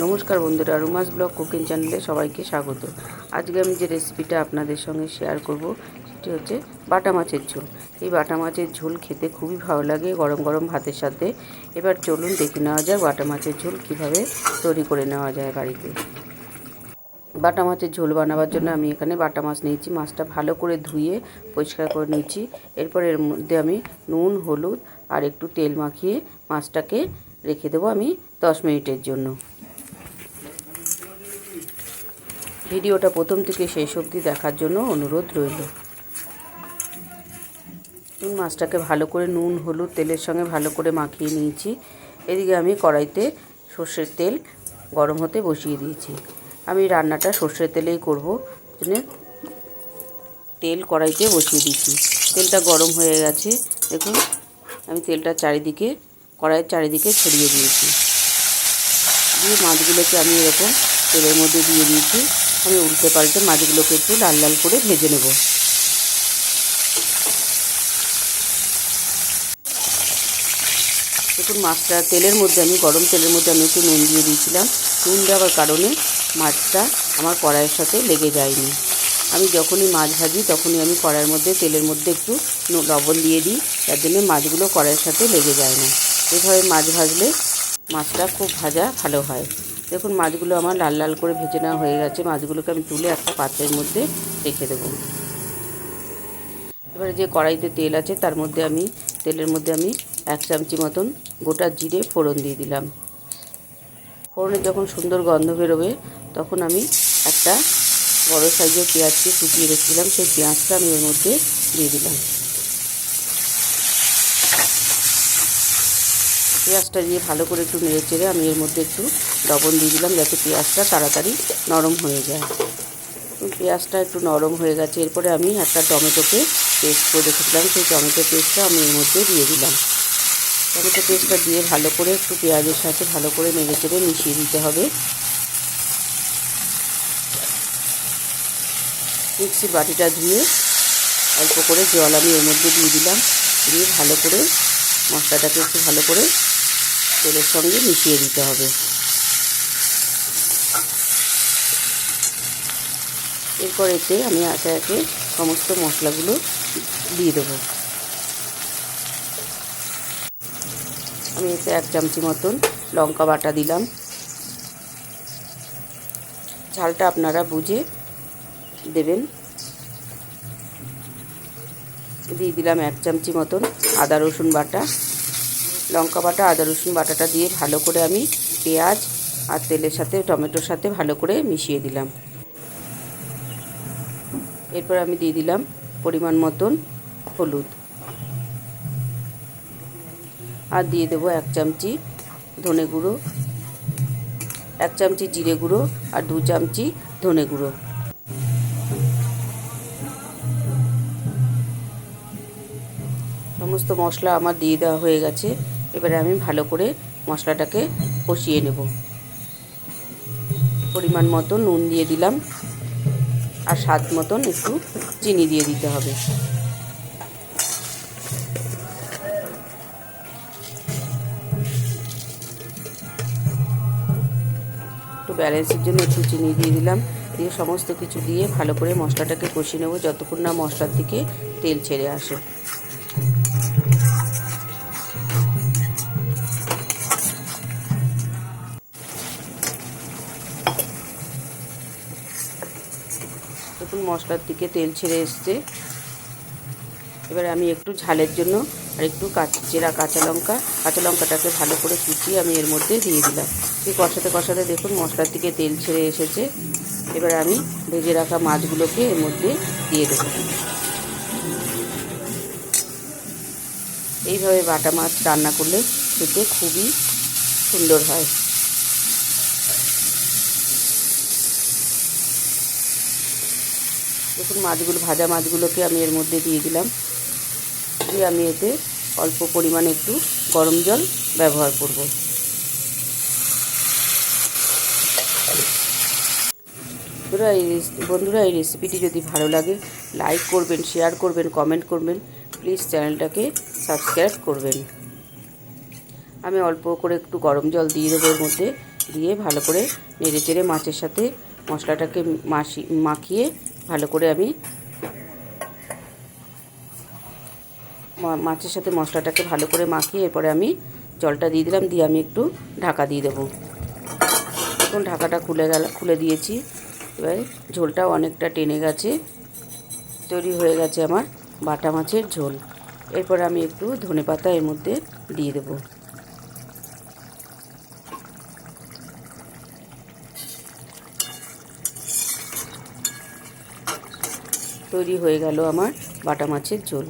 নমস্কার বন্ধুরা, রুমাস blog cooking চ্যানেলে সবাইকে স্বাগত। আজকে আমি যে রেসিপিটা আপনাদের সঙ্গে শেয়ার করব, সেটি হচ্ছে বাটা মাছের ঝোল। এই বাটা মাছের ঝোল খেতে খুবই ভালো লাগে গরম গরম ভাতের সাথে। এবার চলুন দেখে নেওয়া যাক বাটা মাছের ঝোল কীভাবে তৈরি করে নেওয়া যায় বাড়িতে। বাটা মাছের ঝোল বানাবার জন্য আমি এখানে বাটা মাছ নিয়েছি। মাছটা ভালো করে ধুয়ে পরিষ্কার করে নিয়েছি। এরপর এর মধ্যে আমি নুন, হলুদ আর একটু তেল মাখিয়ে মাছটাকে রেখে দেবো আমি দশ মিনিটের জন্য। ভিডিওটা প্রথম থেকে শেষ অবধি দেখার জন্য অনুরোধ রইল। মাছটাকে ভালো করে নুন, হলুদ তেলের সঙ্গে ভালো করে মাখিয়ে নিয়েছি। এদিকে আমি কড়াইতে সর্ষের তেল গরম হতে বসিয়ে দিয়েছি। আমি রান্নাটা সর্ষের তেলেই করব। জন্য তেল কড়াইতে বসিয়ে দিচ্ছি তেলটা গরম হয়ে গেছে। দেখুন, আমি তেলটা চারিদিকে, কড়াইয়ের চারিদিকে ছড়িয়ে দিয়েছি। দিয়ে মাছগুলোকে আমি এরকম তেলের মধ্যে দিয়ে দিয়েছি। আমি উল্টে পাল্টে মাছগুলোকে একটু লাল লাল করে ভেজে নেব। দেখুন, মাছটা তেলের মধ্যে আমি, গরম তেলের মধ্যে আমি একটু নুন দিয়ে দিয়েছিলাম। নুন দেওয়ার কারণে মাছটা আমার কড়াইয়ের সাথে লেগে যায়নি। আমি যখনই মাছ ভাজি, তখনই আমি কড়াইয়ের মধ্যে, তেলের মধ্যে একটু লবণ দিয়ে দিই। তার জন্য মাছগুলো কড়াইয়ের সাথে লেগে যায় না। এভাবে মাছ ভাজলে মাছটা খুব ভাজা ভালো হয়। দেখুন, মাছগুলো আমার লাল লাল করে ভেজে নেওয়া হয়ে গেছে। মাছগুলোকে আমি তুলে একটা পাত্রের মধ্যে রেখে দেবো। এবারে যে কড়াইতে তেল আছে, তার মধ্যে আমি, তেলের মধ্যে আমি এক চামচি মতন গোটা জিরে ফোড়ন দিয়ে দিলাম। ফোড়নের যখন সুন্দর গন্ধ বেরোবে, তখন আমি একটা বড় সাইজের পেঁয়াজকে কুচিয়ে রেখেছিলাম সেই পেঁয়াজটা আমি এর মধ্যে দিয়ে দিলাম। পেঁয়াজটা দিয়ে ভালো করে একটু নেড়ে চেড়ে আমি এর মধ্যে একটু লবণ দিয়ে দিলাম যাতে পেঁয়াজটা তাড়াতাড়ি নরম হয়ে যায়। পেঁয়াজটা একটু নরম হয়ে গেছে, এরপরে আমি একটা টমেটোকে পেস্ট করে রেখেছিলাম। সেই টমেটো পেস্টটা আমি এর মধ্যে দিয়ে দিলাম। টমেটো পেস্টটা দিয়ে ভালো করে একটু পেঁয়াজের সাথে ভালো করে নেড়ে চেড়ে মিশিয়ে দিতে হবে। মিক্সির বাটিটা ধুয়ে অল্প করে জল আমি এর মধ্যে দিয়ে দিলাম। দিয়ে ভালো করে মশলাটাকে একটু ভালো করে তেলের সঙ্গে মিশিয়ে দিতে হবে। এরপর এতে আমি একে একে সমস্ত মশলাগুলো দিয়ে দেবো। আমি এতে এক চামচি মতন লঙ্কা বাটা দিলাম। ঝালটা আপনারা বুঝে দেবেন। দিয়ে দিলাম এক চামচি মতন আদা রসুন বাটা। লঙ্কা বাটা, আদা, রসুন বাটাটা দিয়ে ভালো করে আমি পেঁয়াজ আর তেলের সাথে, টমেটোর সাথে ভালো করে মিশিয়ে দিলাম। এরপর আমি দিয়ে দিলাম পরিমাণ মতন হলুদ। আর দিয়ে দেবো এক চামচি ধনে গুঁড়ো, এক চামচি জিরে গুঁড়ো আর দু চামচি ধনে গুঁড়ো। সমস্ত মশলা আমার দিয়ে দেওয়া হয়ে গেছে। এবারে আমি ভালো করে মশলাটাকে কষিয়ে নেব। পরিমাণ মতো নুন দিয়ে দিলাম আর স্বাদ মতন একটু চিনি দিয়ে দিতে হবে। একটু ব্যালেন্সের জন্য একটু চিনি দিয়ে দিলাম। দিয়ে সমস্ত কিছু দিয়ে ভালো করে মশলাটাকে কষিয়ে নেব যতক্ষণ না মশলার দিকে তেল ছেড়ে আসে। মশলার দিকে তেল ছেড়ে এসছে। এবারে আমি একটু ঝালের জন্য আর একটু চেরা কাঁচা লঙ্কা, কাঁচা লঙ্কাটাকে ভালো করে কুচিয়ে আমি এর মধ্যে দিয়ে দিলাম। দিয়ে কষাতে কষাতে দেখুন মশলার দিকে তেল ছেড়ে এসেছে। এবার আমি ভেজে রাখা মাছগুলোকে এর মধ্যে দিয়ে দেবো। এইভাবে বাটা মাছ রান্না করলে খেতে খুবই সুন্দর হয়। দেখুন, মাছগুলো, ভাজা মাছগুলোকে আমি এর মধ্যে দিয়ে দিলাম। দিয়ে আমি এতে অল্প পরিমাণে একটু গরম জল ব্যবহার করব। বন্ধুরা, এই বন্ধুরা, এই রেসিপিটি যদি ভালো লাগে লাইক করবেন শেয়ার করবেন কমেন্ট করবেন প্লিজ চ্যানেলটাকে সাবস্ক্রাইব করবেন। আমি অল্প করে একটু গরম জল দিয়ে দেবো এর মধ্যে, দিয়ে ভালো করে নেড়ে চেড়ে মাছের সাথে মশলাটাকে মাখিয়ে ভালো করে আমি মাছের সাথে মশলাটাকে ভালো করে মাখিয়ে এরপরে আমি জলটা দিয়ে দিলাম, দিয়ে আমি একটু ঢাকা দিয়ে দেবো। এখন ঢাকাটা খুলে গেল, খুলে দিয়েছি। এবার ঝোলটাও অনেকটা টেনে গেছে, তৈরি হয়ে গেছে আমার বাটা মাছের ঝোল। এরপর আমি একটু ধনে পাতা এর মধ্যে দিয়ে দেবো। তৈরি হয়ে গেল আমার বাটা মাছের ঝোল।